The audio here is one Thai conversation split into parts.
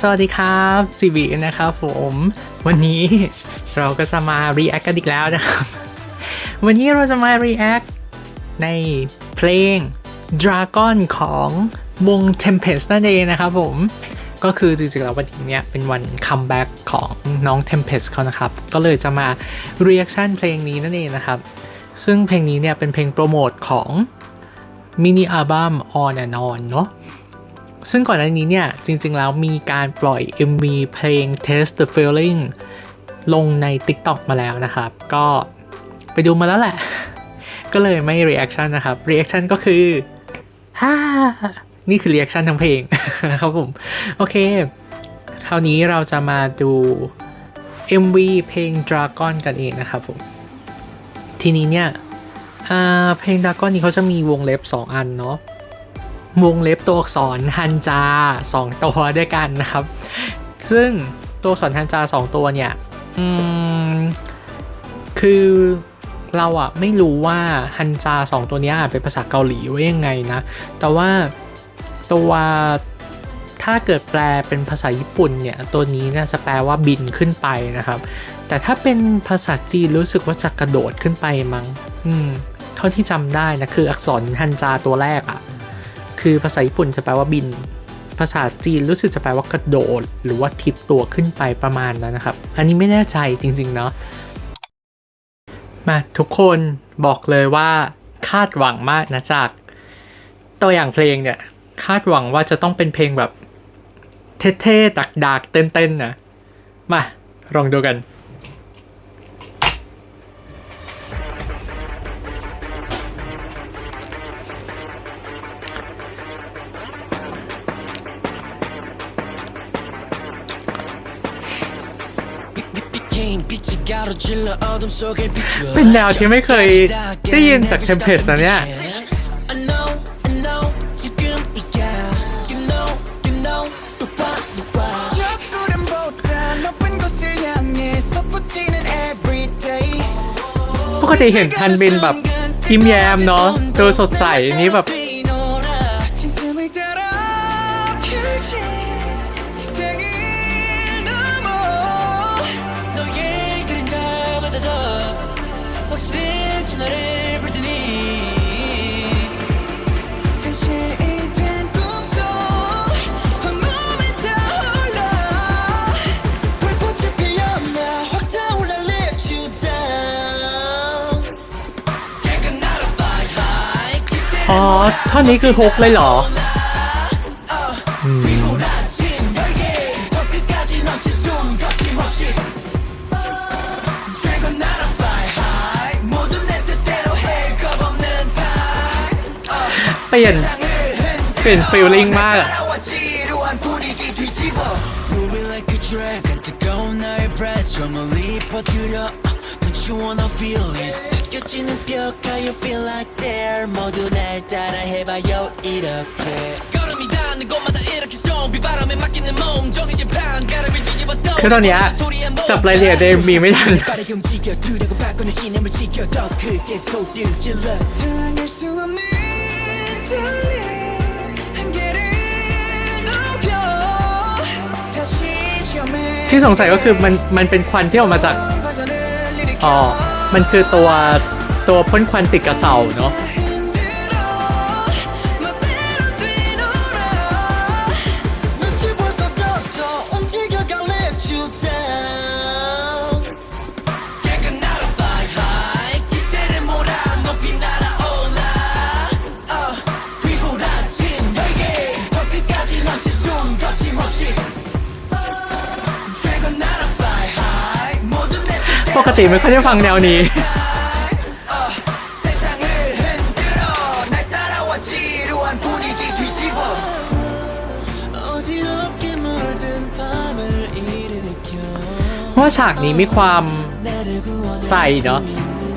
สวัสดีครับซีบีนะครับผม วันนี้เราก็จะมา react กันอีกแล้วนะครับ วันนี้เราจะมา react ในเพลง Dragon ของวง Tempest นั่นเองนะครับผม ก็คือจริงๆแล้ววันนี้เนี่ยเป็นวันคัมแบ็กของน้อง Tempest เขานะครับ ก็เลยจะมา reaction เพลงนี้นั่นเองนะครับ ซึ่งเพลงนี้เนี่ยเป็นเพลงโปรโมทของมินิอัลบั้ม On and On เนอะ ซึ่งก่อนหน้านี้เนี่ย จริง ๆ แล้วมีการปล่อย MV เพลง Taste the Feeling ลงใน TikTok มาแล้วนะครับ ก็ไปดูมาแล้วแหละ ก็เลยไม่ reaction นะครับ reaction ก็คือฮ่านี่คือ reaction ทั้งเพลงนะครับผม โอเค คราวนี้เราจะมาดู MV เพลง Dragon กันเองนะครับผม ทีนี้เนี่ยเพลง Dragon นี้เขาจะมีวงเล็บ 2 อันเนาะ วงเล็บตัวอักษรฮันจาสองตัวด้วยกันนะครับ ซึ่งตัวอักษรฮันจาสองตัวเนี่ยคือเราอะไม่รู้ว่าฮันจาสองตัวนี้อ่านเป็นภาษาเกาหลีว่ายังไงนะ แต่ว่าตัวถ้าเกิดแปลเป็นภาษาญี่ปุ่นเนี่ย ตัวนี้น่าจะแปลว่าบินขึ้นไปนะครับ แต่ถ้าเป็นภาษาจีนรู้สึกว่าจะกระโดดขึ้นไปมั้ง อืม เท่าที่จำได้นะ คืออักษรฮันจาตัวแรกอะ คือภาษาญี่ปุ่นจะแปลว่าบิน ภาษาจีนรู้สึกจะแปลว่ากระโดด หรือว่าทิปตัวขึ้นไปประมาณนั้นนะครับ อันนี้ไม่แน่ใจจริงๆเนาะมาทุกคนบอกเลยว่าคาดหวังมากนะจาก ตัวอย่างเพลงเนี่ย คาดหวังว่าจะต้องเป็นเพลงแบบ เท่ๆดักๆเต้นๆนะมาลองดูกัน เป็นแนวที่ไม่เคยได้ยินจาก Tempest นะเนี่ยปกติเห็นทันบินแบบยิ้มแย้มเนาะดูสดใสนี้แบบ ท่อนนี้คือฮุกเลยเหรอเปลี่ยนเปลี่ยนฟิลลิ่งมากอะ 따라와 지루한 분위기 뒤집어 Moving like a dragon 뜨거운 나의 breath 저 멀리 퍼뜨려 Don't you wanna feel it 느껴지는 벽 How you feel like there 모두 날 따라해봐요 이렇게 걸음이 닿는 곳마다 이렇게 strong 비바람에 맡기는 몸 정해진 판가름을 뒤집어 คือตอนเนี้ยจับรายละเอียดในมีไม่ทัน 빠르게 움직여 두려고 바꾸는 신념을 지켜 더 크게 소리를 질러 저항할 수 없는 떨림 한계를 높여 다시 시험에 ที่สงสัยก็คือมันมันเป็นควันที่ออกมาจาก 반전을 일으켜 อ๋อ มันคือตัว ตัวพ้นควันติดกระเสาเนาะปกติไม่ค่อยได้ฟังแนวนี้ ว่าฉากนี้มีความใส่เนาะ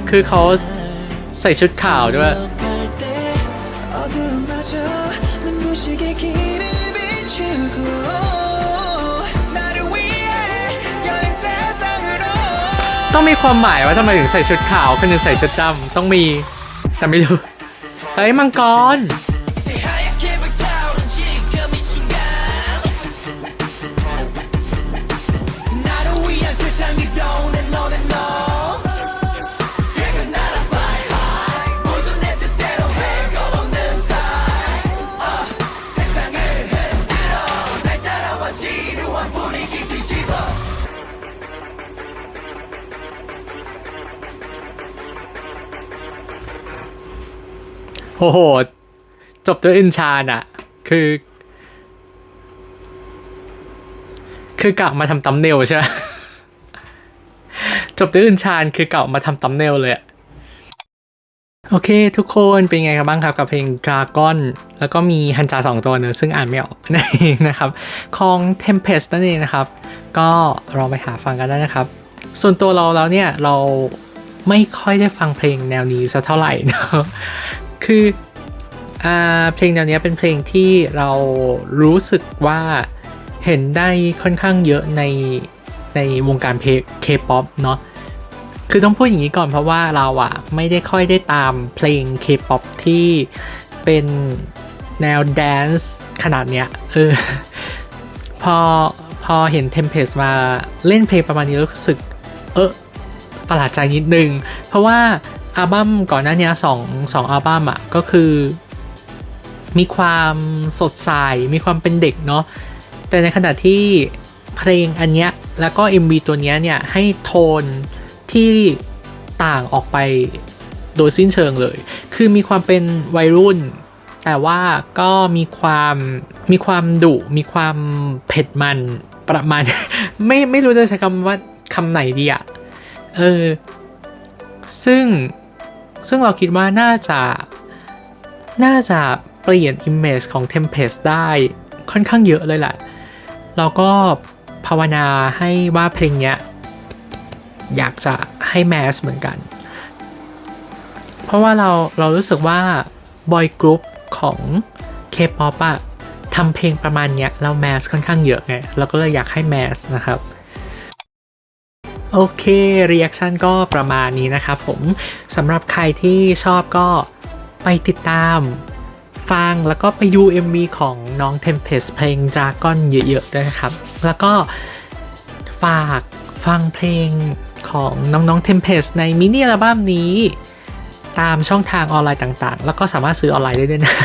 คือเขาใส่ชุดขาวด้วยต้องมีความหมายว่าทำไมถึงใส่ชุดขาวคนหนึงใส่ชุดดำต้องมีแต่ไม่รู้เฮ้ยมังกร โอ้โห จบด้วยอินชานอะคือ คือกลับมาทำตัมเนลใช่ไหมจบด้วยอินชานคือกลับมาทำตัมเนลเลยอะโอเค ทุกคนเป็นไงกันบ้างครับกับเพลง Dragon แล้วก็มีฮันจาสองตัวเนอะซึ่งอ่านไม่ออกนั่นเองนะครับ ของ Tempest นั่นเองนะครับ ก็ลองไปหาฟังกันได้นะครับ ส่วนตัวเราแล้วเนี่ย เราไม่ค่อยได้ฟังเพลงแนวนี้สักเท่าไหร่เนะ คืออ่าเพลงแนวนี้เป็นเพลงที่เรารู้สึกว่าเห็นได้ค่อนข้างเยอะในในวงการเพลง K-POP เนาะคือต้องพูดอย่างนี้ก่อนเพราะว่าเราอะไม่ได้ค่อยได้ตามเพลง K-POP ที่เป็นแนวแดนซ์ขนาดเนี้ยเออพอพอเห็น Tempest มาเล่นเพลงประมาณนี้รู้สึก เออประหลาดใจนิดนึง เพราะว่า อัลบั้มก่อนหน้านี้สองสองอัลบั้มอะก็คือ มีความสดใสมีความเป็นเด็กเนาะแต่ในขณะที่เพลงอันเนี้ยแล้วก็ MV ตัวเนี้ยเนี่ยให้โทนที่ต่างออกไปโดยสิ้นเชิงเลย คือมีความเป็นวัยรุ่น แต่ว่าก็มีความมีความดุ มีความเผ็ดมันประมาณ ไม่ไม่รู้จะใช้คำว่าคำไหนดีอะเออ ซึ่ง ซึ่งเราคิดว่าน่าจะ น่าจะเปลี่ยน image ของ Tempest ได้ค่อนข้างเยอะเลยแหละเราก็ภาวนาให้ว่าเพลงเนี้ย อยากจะให้แมสเหมือนกัน เพราะว่าเราเรารู้สึกว่าบอยกรุ๊ปของ K-POP อะทำเพลงประมาณเนี้ยแล้วแมสค่อนข้างเยอะไงเราก็เลยอยากให้แมสนะครับ โอเครีแอคชั่นก็ประมาณนี้นะครับผมสำหรับใครที่ชอบก็ไปติดตามฟังแล้วก็ไปดู MV ของน้อง Tempest เพลง Dragon เยอะๆด้วยนะครับ แล้วก็ฝากฟังเพลงของน้องๆ Tempest ในมินิอัลบั้มนี้ ตามช่องทางออนไลน์ต่างๆ แล้วก็สามารถซื้อออนไลน์ได้ด้วยนะ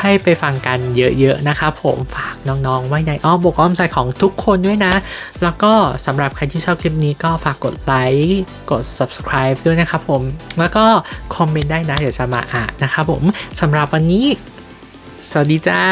ให้ไปฟังกันเยอะๆนะครับผมฝากน้องๆ ไว้ในอ้อมอกอ้อมใจของทุกคนด้วยนะ แล้วก็สำหรับใครที่ชอบคลิปนี้ก็ฝากกดไลค์กด subscribe ด้วยนะครับผมแล้วก็คอมเมนต์ได้นะเดี๋ยวจะมาอ่านนะครับผมสำหรับวันนี้ สวัสดีจ้า